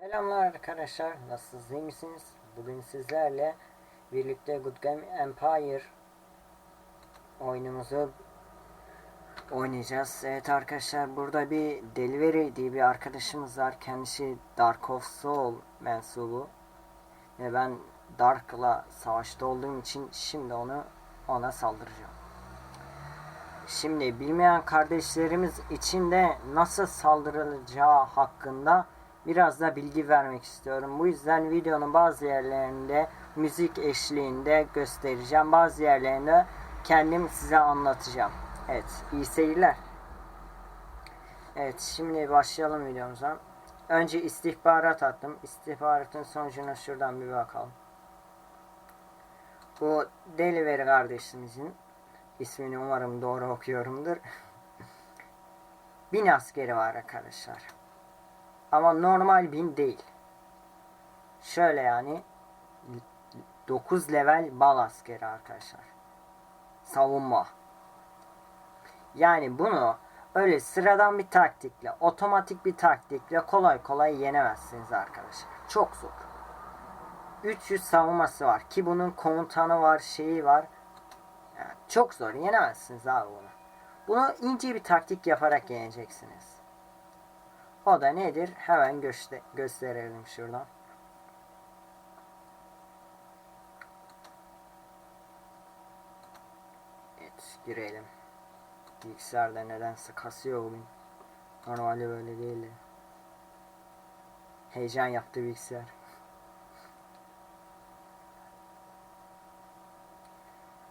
Selamlar arkadaşlar, nasılsınız, iyi misiniz? Bugün sizlerle birlikte Good Game Empire oyunumuzu oynayacağız. Evet arkadaşlar, burada bir Delivery diye bir arkadaşımız var. Kendisi Dark of Soul mensubu. Ve ben Dark'la savaşta olduğum için şimdi onu ona saldıracağım. Şimdi bilmeyen kardeşlerimiz için de nasıl saldırılacağı hakkında biraz da bilgi vermek istiyorum. Bu yüzden videonun bazı yerlerinde müzik eşliğinde göstereceğim. Bazı yerlerinde kendim size anlatacağım. Evet, iyi seyirler. Evet, şimdi başlayalım videomuza. Önce istihbarat attım. İstihbaratın sonucuna şuradan bir bakalım. Bu Delivery kardeşimizin ismini umarım doğru okuyorumdur. bin askeri var arkadaşlar. Ama normal bin değil. Şöyle yani 9 level bal askeri arkadaşlar. Savunma. Yani bunu öyle sıradan bir taktikle, otomatik bir taktikle kolay kolay yenemezsiniz arkadaşlar. Çok zor. 300 savunması var ki bunun komutanı var, şeyi var. Yani çok zor. Yenemezsiniz abi bunu. Bunu ince bir taktik yaparak yeneceksiniz. O da nedir? Hemen göster gösterelim şuradan. Evet girelim. Bilgisayarda nedense kasıyor bugün. Normalde böyle değildi. Heyecan yaptı bilgisayar.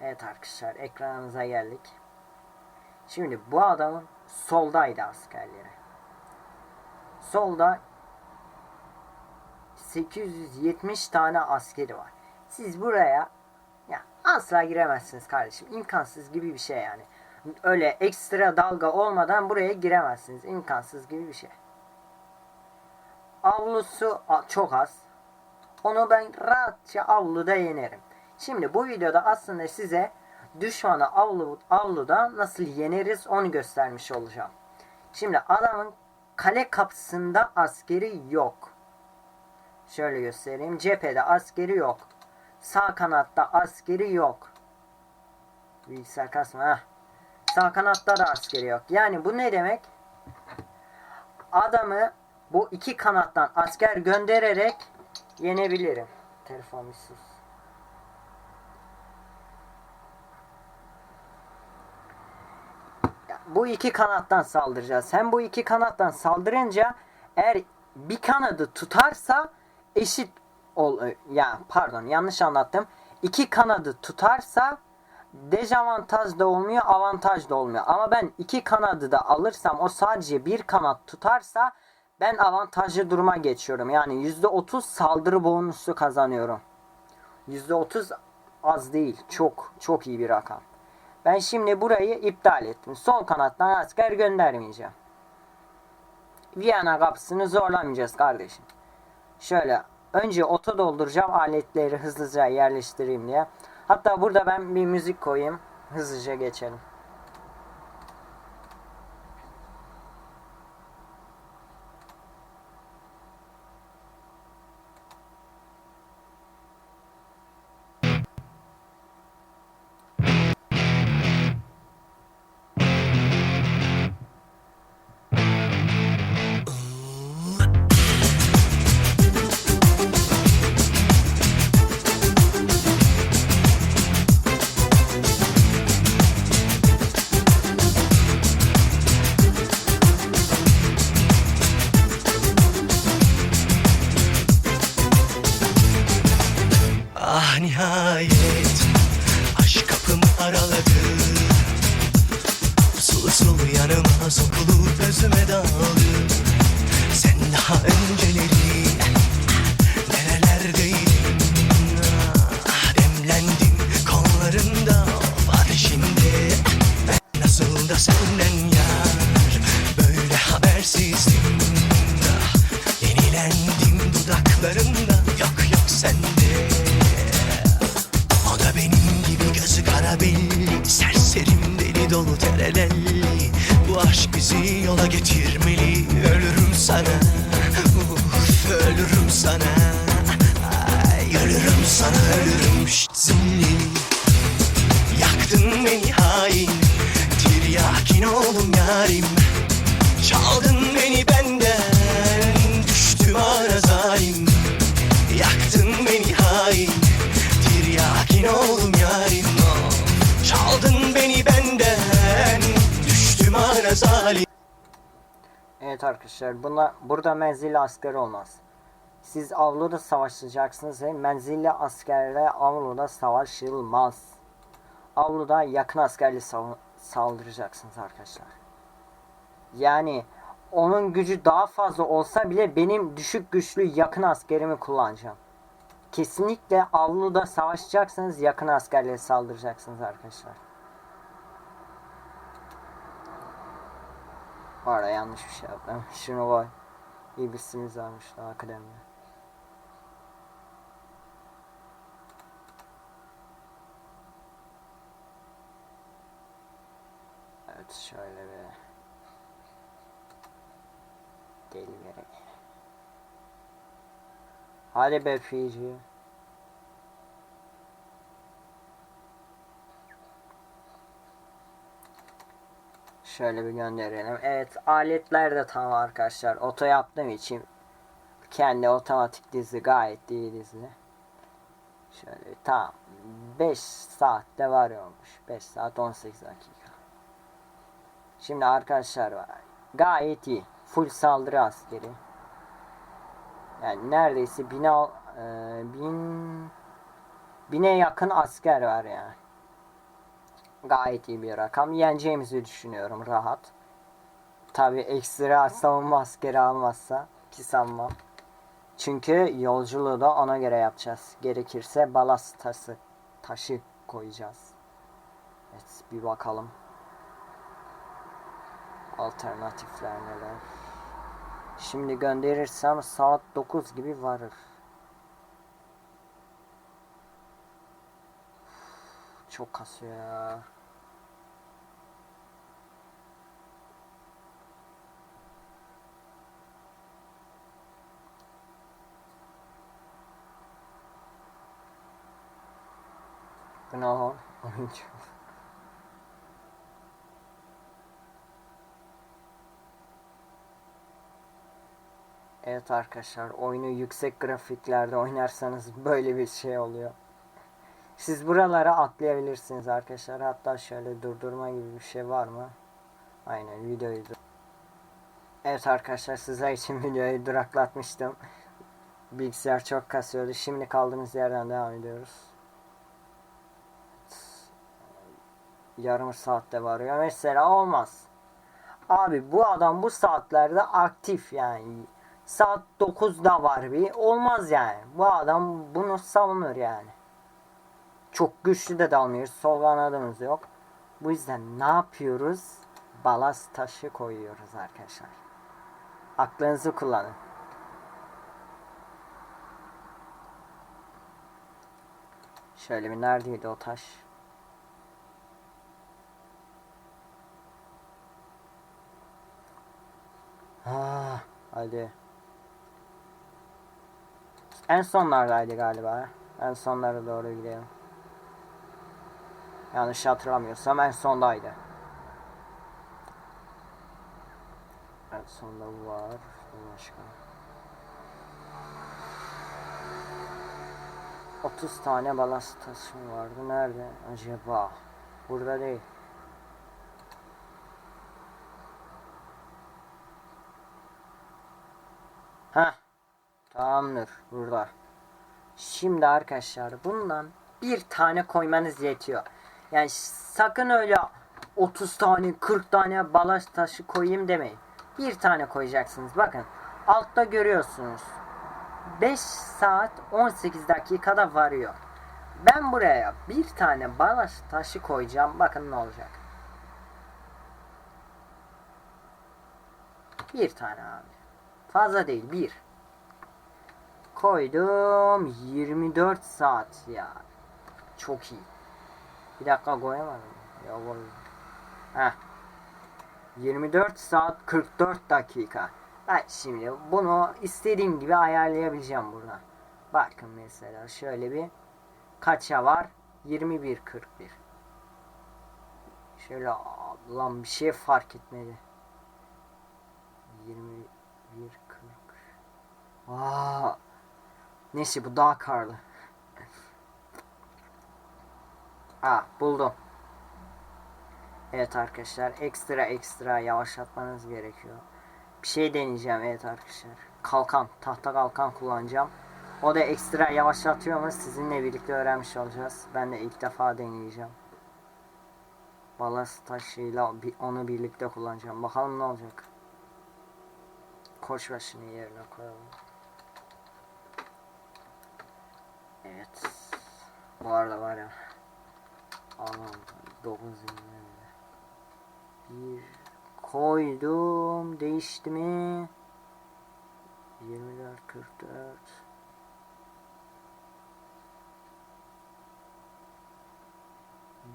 Evet arkadaşlar ekranımıza geldik. Şimdi bu adamın soldaydı askerleri. Solda 870 tane askeri var. Siz buraya ya asla giremezsiniz kardeşim. İmkansız gibi bir şey yani. Öyle ekstra dalga olmadan buraya giremezsiniz. İmkansız gibi bir şey. Avlusu çok az. Onu ben rahatça avluda yenerim. Şimdi bu videoda aslında size düşmanı avlu, avluda nasıl yeneriz onu göstermiş olacağım. Şimdi adamın kale kapısında askeri yok. Şöyle göstereyim. Cephede askeri yok. Sağ kanatta askeri yok. Bilgisayar kasma. Heh. Sağ kanatta da askeri yok. Yani bu ne demek? Adamı bu iki kanattan asker göndererek yenebilirim. Telefon sus. Bu iki kanattan saldıracağız. Hem bu iki kanattan saldırınca eğer bir kanadı tutarsa eşit ol ya pardon yanlış anlattım. İki kanadı tutarsa dezavantaj da olmuyor, avantaj da olmuyor. Ama ben iki kanadı da alırsam o sadece bir kanat tutarsa ben avantajlı duruma geçiyorum. Yani %30 saldırı bonusu kazanıyorum. %30 az değil. Çok çok iyi bir rakam. Ben şimdi burayı iptal ettim. Sol kanattan asker göndermeyeceğim. Viyana kapısını zorlamayacağız kardeşim. Şöyle önce oto dolduracağım aletleri hızlıca yerleştireyim diye. Hatta burada ben bir müzik koyayım. Hızlıca geçelim. Yanıma sokulup özüme daldı Sen daha önceleri nerelerdeydin ah, Demlendim kollarında Ben nasıl da senden bizi yola getirmeli. Ölürüm sana. Uf, ölürüm sana. Ay, Ölürüm sana ölürüm. Şşt, zilli. Yaktın beni hain. Tiryakin oldum yarim Evet arkadaşlar buna, burada menzilli asker olmaz. Siz avluda savaşacaksınız ve menzilli askerle avluda savaşılmaz. Avluda yakın askerle saldıracaksınız arkadaşlar. Yani onun gücü daha fazla olsa bile benim düşük güçlü yakın askerimi kullanacağım. Kesinlikle avluda savaşacaksınız yakın askerle saldıracaksınız arkadaşlar. Arada yanlış bir şey yaptım. Bir simimiz varmış daha akademide. Evet şöyle bir deli gerek. Hadi be PG. Şöyle bir gönderelim. Evet aletler de tamam arkadaşlar. Oto yaptığım için kendi otomatik dizi gayet iyi dizi. Şöyle tamam. 5 saatte varıyormuş. 5 saat 18 dakika. Şimdi arkadaşlar var. Gayet iyi. Full saldırı askeri. Yani neredeyse bine, e, bin, bine yakın asker var yani. Gayet iyi bir rakam. Yeneceğimizi düşünüyorum rahat. Tabi ekstra savunma askeri almazsa ki sanmam. Çünkü yolculuğu da ona göre yapacağız. Gerekirse balast taşı, taşı koyacağız. Evet bir bakalım. Alternatifler neler? Şimdi gönderirsem saat 9 gibi varır. Çok kasıyor ya. Oyuncu. Evet arkadaşlar oyunu yüksek grafiklerde oynarsanız böyle bir şey oluyor. Siz buralara atlayabilirsiniz arkadaşlar. Hatta şöyle durdurma gibi bir şey var mı? Aynen videoyu dur- Evet arkadaşlar sizler için videoyu duraklatmıştım. Bilgisayar çok kasıyordu. Şimdi kaldığımız yerden devam ediyoruz. Yarım saatte varıyor. Mesela olmaz. Abi bu adam bu saatlerde aktif yani. Saat 9'da var bir. Olmaz yani. Bu adam bunu savunur yani. Çok güçlü de dalmıyoruz. Sol kanadımız yok. Bu yüzden ne yapıyoruz? Balast taşı koyuyoruz arkadaşlar. Aklınızı kullanın. Şöyle bir neredeydi o taş? Ah, hadi. En sonlardaydı galiba. En sonlara doğru gidelim. Yanlış hatırlamıyorsam en sondaydı. En sonda var. Başka. 30 tane balast taşım vardı. Nerede acaba? Burada değil. Heh. Tamamdır. Burada. Şimdi arkadaşlar bundan bir tane koymanız yetiyor. Yani sakın öyle 30 tane 40 tane balast taşı koyayım demeyin. Bir tane koyacaksınız. Bakın altta görüyorsunuz. 5 saat 18 dakikada varıyor. Ben buraya bir tane balast taşı koyacağım. Bakın ne olacak. Bir tane abi. Fazla değil. Bir. Koydum. 24 saat ya. Çok iyi. Bir dakika koyamadım. Ya koy. Heh. 24 saat 44 dakika. Ben şimdi bunu istediğim gibi ayarlayabileceğim burada. Bakın mesela şöyle bir kaça var? 21.41. Şöyle aa, lan bir şey fark etmedi. 21.40. Aa. Neyse bu daha karlı. Aa buldum. Evet arkadaşlar ekstra ekstra yavaşlatmanız gerekiyor. Bir şey deneyeceğim evet arkadaşlar. Kalkan, tahta kalkan kullanacağım. O da ekstra yavaşlatıyor mu sizinle birlikte öğrenmiş olacağız. Ben de ilk defa deneyeceğim. Balast taşıyla onu birlikte kullanacağım. Bakalım ne olacak. Koç başını yerine koyalım. Evet. Bu arada var ya. Aman 9 Bir koydum. Değişti mi? 24 44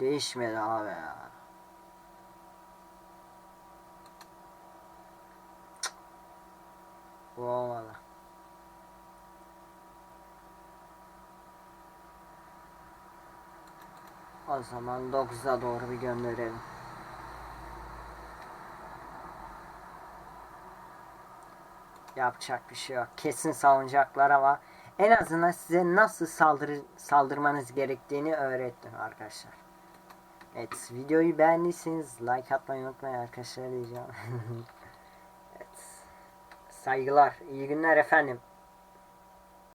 Değişmedi abi ya. Bu olmadı. O zaman 9'a doğru bir gönderelim. Yapacak bir şey yok. Kesin savunacaklar ama en azından size nasıl saldırı, saldırmanız gerektiğini öğrettim arkadaşlar. Evet videoyu beğendiyseniz like atmayı unutmayın arkadaşlar diyeceğim. evet. Saygılar. iyi günler efendim.